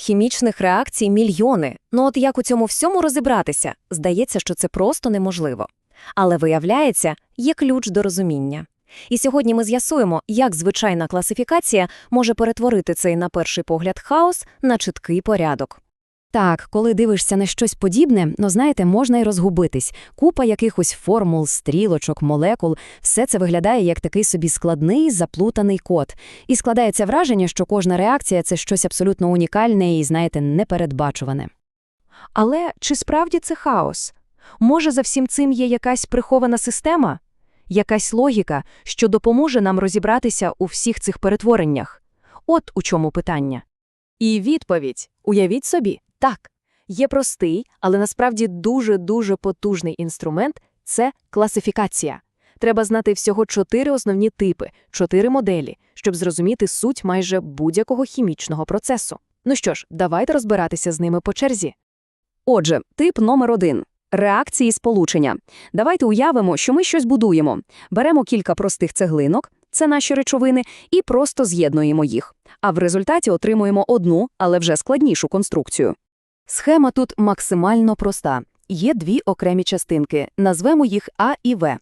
Хімічних реакцій мільйони. Ну от як у цьому всьому розібратися? Здається, що це просто неможливо. Але виявляється, є ключ до розуміння. І сьогодні ми з'ясуємо, як звичайна класифікація може перетворити цей на перший погляд хаос на чіткий порядок. Так, коли дивишся на щось подібне, ну знаєте, можна й розгубитись. Купа якихось формул, стрілочок, молекул – все це виглядає як такий собі складний, заплутаний код. І складається враження, що кожна реакція – це щось абсолютно унікальне і, знаєте, непередбачуване. Але чи справді це хаос? Може, за всім цим є якась прихована система? Якась логіка, що допоможе нам розібратися у всіх цих перетвореннях? От у чому питання. І відповідь, уявіть собі, так, є простий, але насправді дуже-дуже потужний інструмент – це класифікація. Треба знати всього чотири основні типи, чотири моделі, щоб зрозуміти суть майже будь-якого хімічного процесу. Ну що ж, давайте розбиратися з ними по черзі. Отже, тип номер один – реакції сполучення. Давайте уявимо, що ми щось будуємо. Беремо кілька простих цеглинок, це наші речовини, і просто з'єднуємо їх. А в результаті отримуємо одну, але вже складнішу конструкцію. Схема тут максимально проста. Є дві окремі частинки, назвемо їх А і В.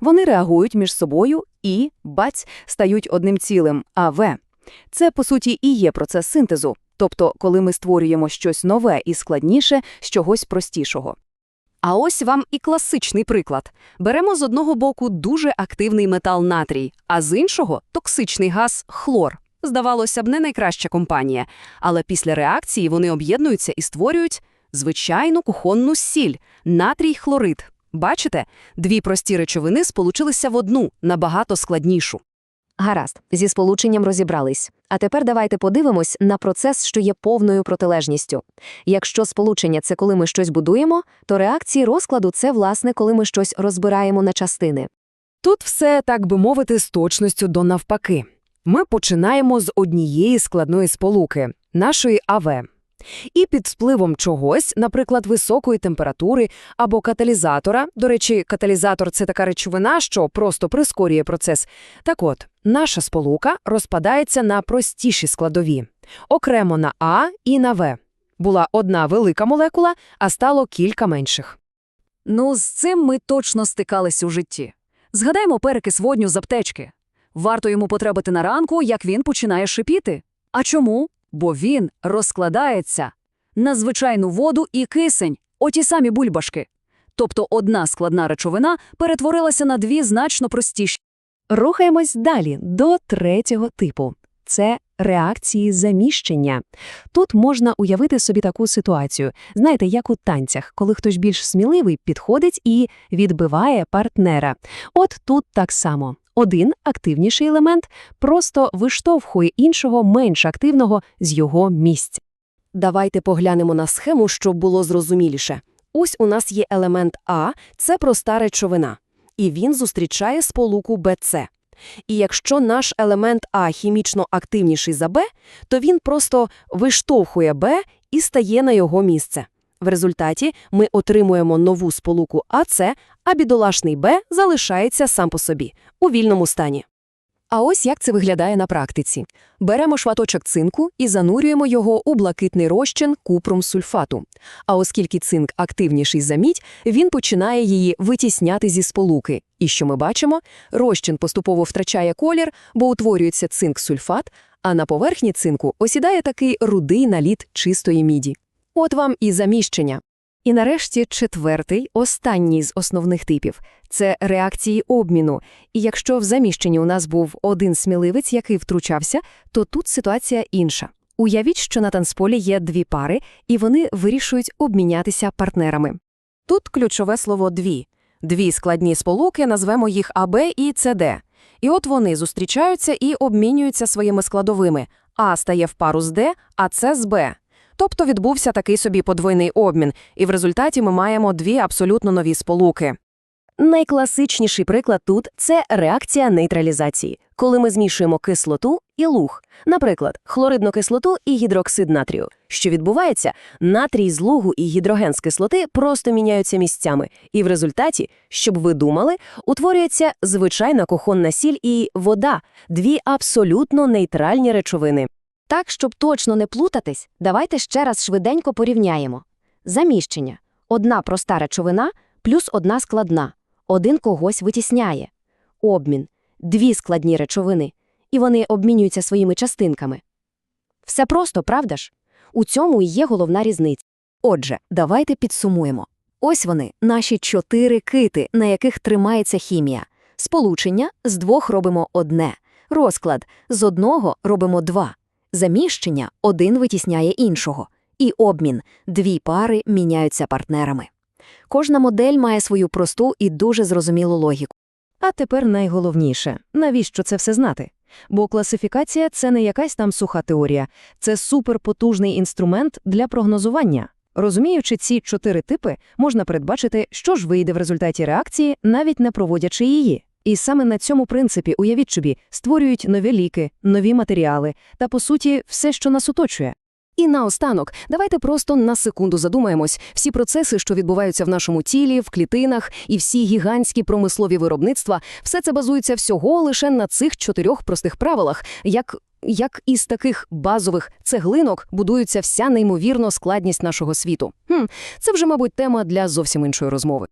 Вони реагують між собою і, баць, стають одним цілим, а В. Це, по суті, і є процес синтезу, тобто коли ми створюємо щось нове і складніше з чогось простішого. А ось вам і класичний приклад. Беремо з одного боку дуже активний метал натрій, а з іншого – токсичний газ хлор. Здавалося б, не найкраща компанія, але після реакції вони об'єднуються і створюють звичайну кухонну сіль – натрій-хлорид. Бачите, дві прості речовини сполучилися в одну, набагато складнішу. Гаразд, зі сполученням розібрались. А тепер давайте подивимось на процес, що є повною протилежністю. Якщо сполучення – це коли ми щось будуємо, то реакції розкладу – це, власне, коли ми щось розбираємо на частини. Тут все, так би мовити, з точністю до навпаки. Ми починаємо з однієї складної сполуки – нашої АВ. І під впливом чогось, наприклад, високої температури або каталізатора, до речі, каталізатор – це така речовина, що просто прискорює процес. Так от, наша сполука розпадається на простіші складові. Окремо на А і на В. Була одна велика молекула, а стало кілька менших. Ну, з цим ми точно стикались у житті. Згадаймо перекис водню з аптечки. Варто йому потребити на ранку, як він починає шипіти. А чому? Бо він розкладається на звичайну воду і кисень, оті самі бульбашки. Тобто одна складна речовина перетворилася на дві значно простіші. Рухаємось далі до третього типу. Це реакції заміщення. Тут можна уявити собі таку ситуацію. Знаєте, як у танцях, коли хтось більш сміливий підходить і відбиває партнера. От тут так само. Один активніший елемент просто виштовхує іншого менш активного з його місця. Давайте поглянемо на схему, щоб було зрозуміліше. Ось у нас є елемент А – це проста речовина, і він зустрічає сполуку БЦ. І якщо наш елемент А хімічно активніший за Б, то він просто виштовхує Б і стає на його місце. В результаті ми отримуємо нову сполуку АЦ, а бідолашний Б залишається сам по собі, у вільному стані. А ось як це виглядає на практиці. Беремо шматочок цинку і занурюємо його у блакитний розчин купрум сульфату. А оскільки цинк активніший за мідь, він починає її витісняти зі сполуки. І що ми бачимо? Розчин поступово втрачає колір, бо утворюється цинк-сульфат, а на поверхні цинку осідає такий рудий наліт чистої міді. От вам і заміщення. І нарешті четвертий, останній з основних типів – це реакції обміну. І якщо в заміщенні у нас був один сміливець, який втручався, то тут ситуація інша. Уявіть, що на танцполі є дві пари, і вони вирішують обмінятися партнерами. Тут ключове слово «дві». Дві складні сполуки, назвемо їх АБ і СД. І от вони зустрічаються і обмінюються своїми складовими. А стає в пару з Д, а С з Б. Тобто відбувся такий собі подвойний обмін, і в результаті ми маємо дві абсолютно нові сполуки. Найкласичніший приклад тут – це реакція нейтралізації, коли ми змішуємо кислоту і луг. Наприклад, хлоридну кислоту і гідроксид натрію. Що відбувається? Натрій з лугу і гідроген з кислоти просто міняються місцями. І в результаті, щоб ви думали, утворюється звичайна кухонна сіль і вода – дві абсолютно нейтральні речовини. Так, щоб точно не плутатись, давайте ще раз швиденько порівняємо. Заміщення. Одна проста речовина плюс одна складна. Один когось витісняє. Обмін. Дві складні речовини. І вони обмінюються своїми частинками. Все просто, правда ж? У цьому і є головна різниця. Отже, давайте підсумуємо. Ось вони, наші чотири кити, на яких тримається хімія. Сполучення з двох робимо одне. Розклад з одного робимо два. Заміщення один витісняє іншого. І обмін дві пари міняються партнерами. Кожна модель має свою просту і дуже зрозумілу логіку. А тепер найголовніше – навіщо це все знати? Бо класифікація – це не якась там суха теорія, це суперпотужний інструмент для прогнозування. Розуміючи ці чотири типи, можна передбачити, що ж вийде в результаті реакції, навіть не проводячи її. І саме на цьому принципі, уявіть собі, створюють нові ліки, нові матеріали та, по суті, все, що нас оточує. І наостанок, давайте просто на секунду задумаємось. Всі процеси, що відбуваються в нашому тілі, в клітинах, і всі гігантські промислові виробництва, все це базується всього лише на цих чотирьох простих правилах, як, як із таких базових цеглинок будується вся неймовірно складність нашого світу. Хм, це вже, мабуть, тема для зовсім іншої розмови.